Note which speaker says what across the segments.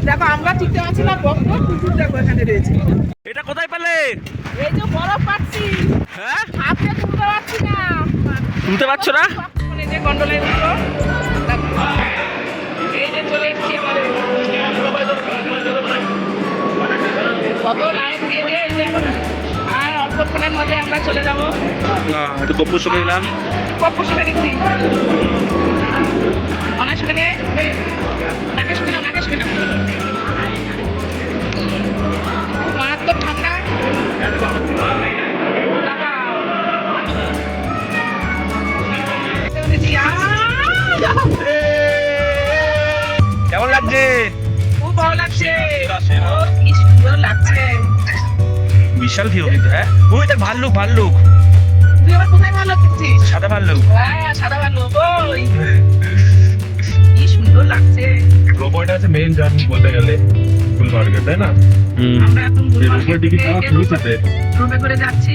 Speaker 1: আর দেখো আমরা চিনতে পারছি না কত কুকুর দেখো এখানে রয়েছে।
Speaker 2: এটা কোথায় পেলে?
Speaker 1: এই যে বরফ পাচ্ছি।
Speaker 2: হ্যাঁ?
Speaker 1: হাতে তুলতে পারছি না।
Speaker 2: তুলতে পারছ না?
Speaker 1: এই যে গন্ডলে উঠল এই যে চলে এসেছি আমাদের কত লাইন দিয়ে দিয়ে আর অল্পক্ষণের মধ্যে আমরা চলে যাব।
Speaker 2: না একটু গপ্প শুনে নিলাম।
Speaker 1: গপ্প শুনে নিচ্ছি। অনেক শুনে নিয়ে নাকে শুনে নাকে শুনে খুব ভালো লাগছে। কি সুন্দর লাগছে।
Speaker 2: বিশাল ভিউ কিন্তু হ্যাঁ? ওই দেখ ভাল্লুক ভাল্লুক।
Speaker 1: তুই আবার কোথায় ভালো লাগছিস
Speaker 2: সাদা ভাল্লুক।
Speaker 1: হ্যাঁ সাদা ভালো ওই। কি সুন্দর লাগছে।
Speaker 3: রোবটটা হচ্ছে মেইন জার্নি বলতে গেলে তাই না?
Speaker 1: আমরা এখন
Speaker 3: এই টিকিট পাওয়া খুবই চাপে
Speaker 1: করে যাচ্ছি।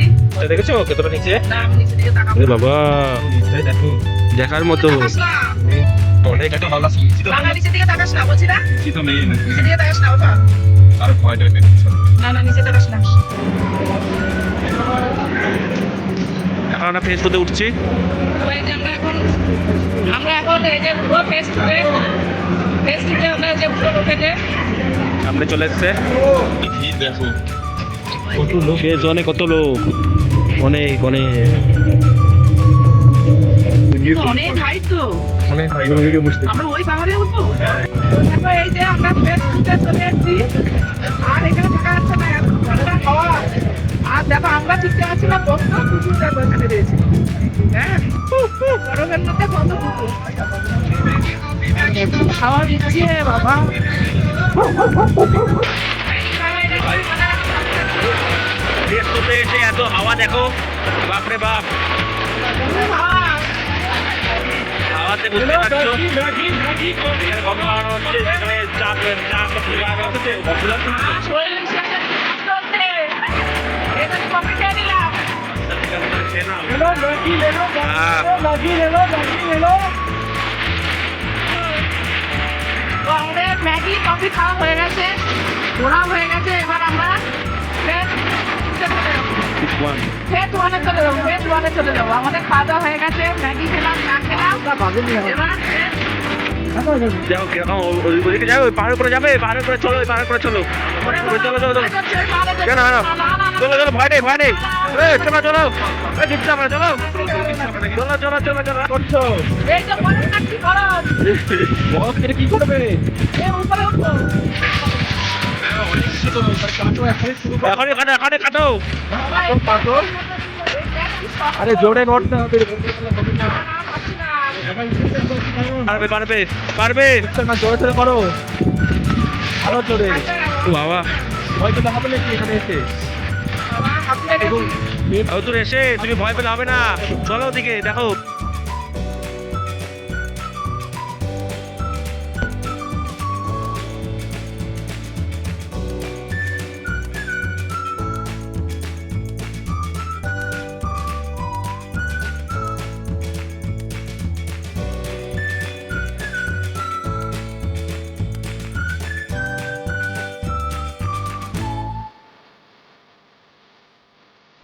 Speaker 2: দেখেছ? কতটা নিচে?
Speaker 1: না নিচে দিকে তাকাবো।
Speaker 2: বাবা। দেখার মতো।
Speaker 1: তাকাস না
Speaker 3: অনেক একটা ভালো লাগছে তো?
Speaker 1: বাংলা নিচে দিকে তাকাস না বলছি না
Speaker 3: কি তো মেইন
Speaker 1: দিকে তাকাস না বাবা।
Speaker 3: আর ভয়টা নেই
Speaker 1: না না নিচে তাকাস না।
Speaker 2: এখন আমরা ফেস করতে উঠছি
Speaker 1: আমরা এখন এই যে পুরো ফেস টুতে ফেস টুতে আমরা যে পুরো উঠেছে
Speaker 2: সামনে চলে এসছে।
Speaker 3: দেখো। কত লোক
Speaker 2: অনেক কত লোক? অনেক অনেক।
Speaker 1: অনেক হাইট তো।
Speaker 3: অনেক
Speaker 1: আমরা ওই পাহাড়ে উঠবো দেখো এই যে আমরা টুতে চলে এসেছি। আর এখানে থাকা যাচ্ছে না এত ঠান্ডা হাওয়া। আর দেখো আমরা চিনতে পারছি না কত কুকুর দেখো এখানে রয়েছে। হ্যাঁ? গরমের মধ্যে কত কুকুর। হাওয়া দিচ্ছে বাবা।
Speaker 2: এসে এত হাওয়া দেখো। বাপরে বাপ। হাওয়াতে বুঝতে পারছ আর হচ্ছে এখানে চাপ চাপ
Speaker 1: আমাদের ম্যাগি কফি খাওয়া হয়ে গেছে ঘোরা হয়ে গেছে এবার আমরা। ফের ওয়ানে চলে যাব ফের চলে যাব। আমাদের খাওয়া দাওয়া হয়ে গেছে ম্যাগি খেলাম না খেলাম।
Speaker 2: দেখো কীরকম ও- যাবে। পাহাড়ের উপরে যাবে পাহাড়ের উপরে চলো পাহাড়ের উপরে চলো। চলো চলো চলো। কেন চলো চলো ভয় নেই ভয় নেই। চলো চলো। দিচ্ছি আমরা চলো। চলো চলো চলো চলো।
Speaker 3: করছ? কি করবে।
Speaker 2: এখন এখানে এখানে কাটো
Speaker 1: পাথর আরে
Speaker 3: জোরে নড়তে হবে।
Speaker 2: পারবে পারবে পারবে।
Speaker 3: না জোরে জোরে করো। আরও জোরে।
Speaker 2: ও বাবা।
Speaker 3: ভয় তো হবে নাকি এখানে এসে?
Speaker 2: ও তোর এসে তুমি ভয় পেলে হবে না। চলো ওদিকে দেখো।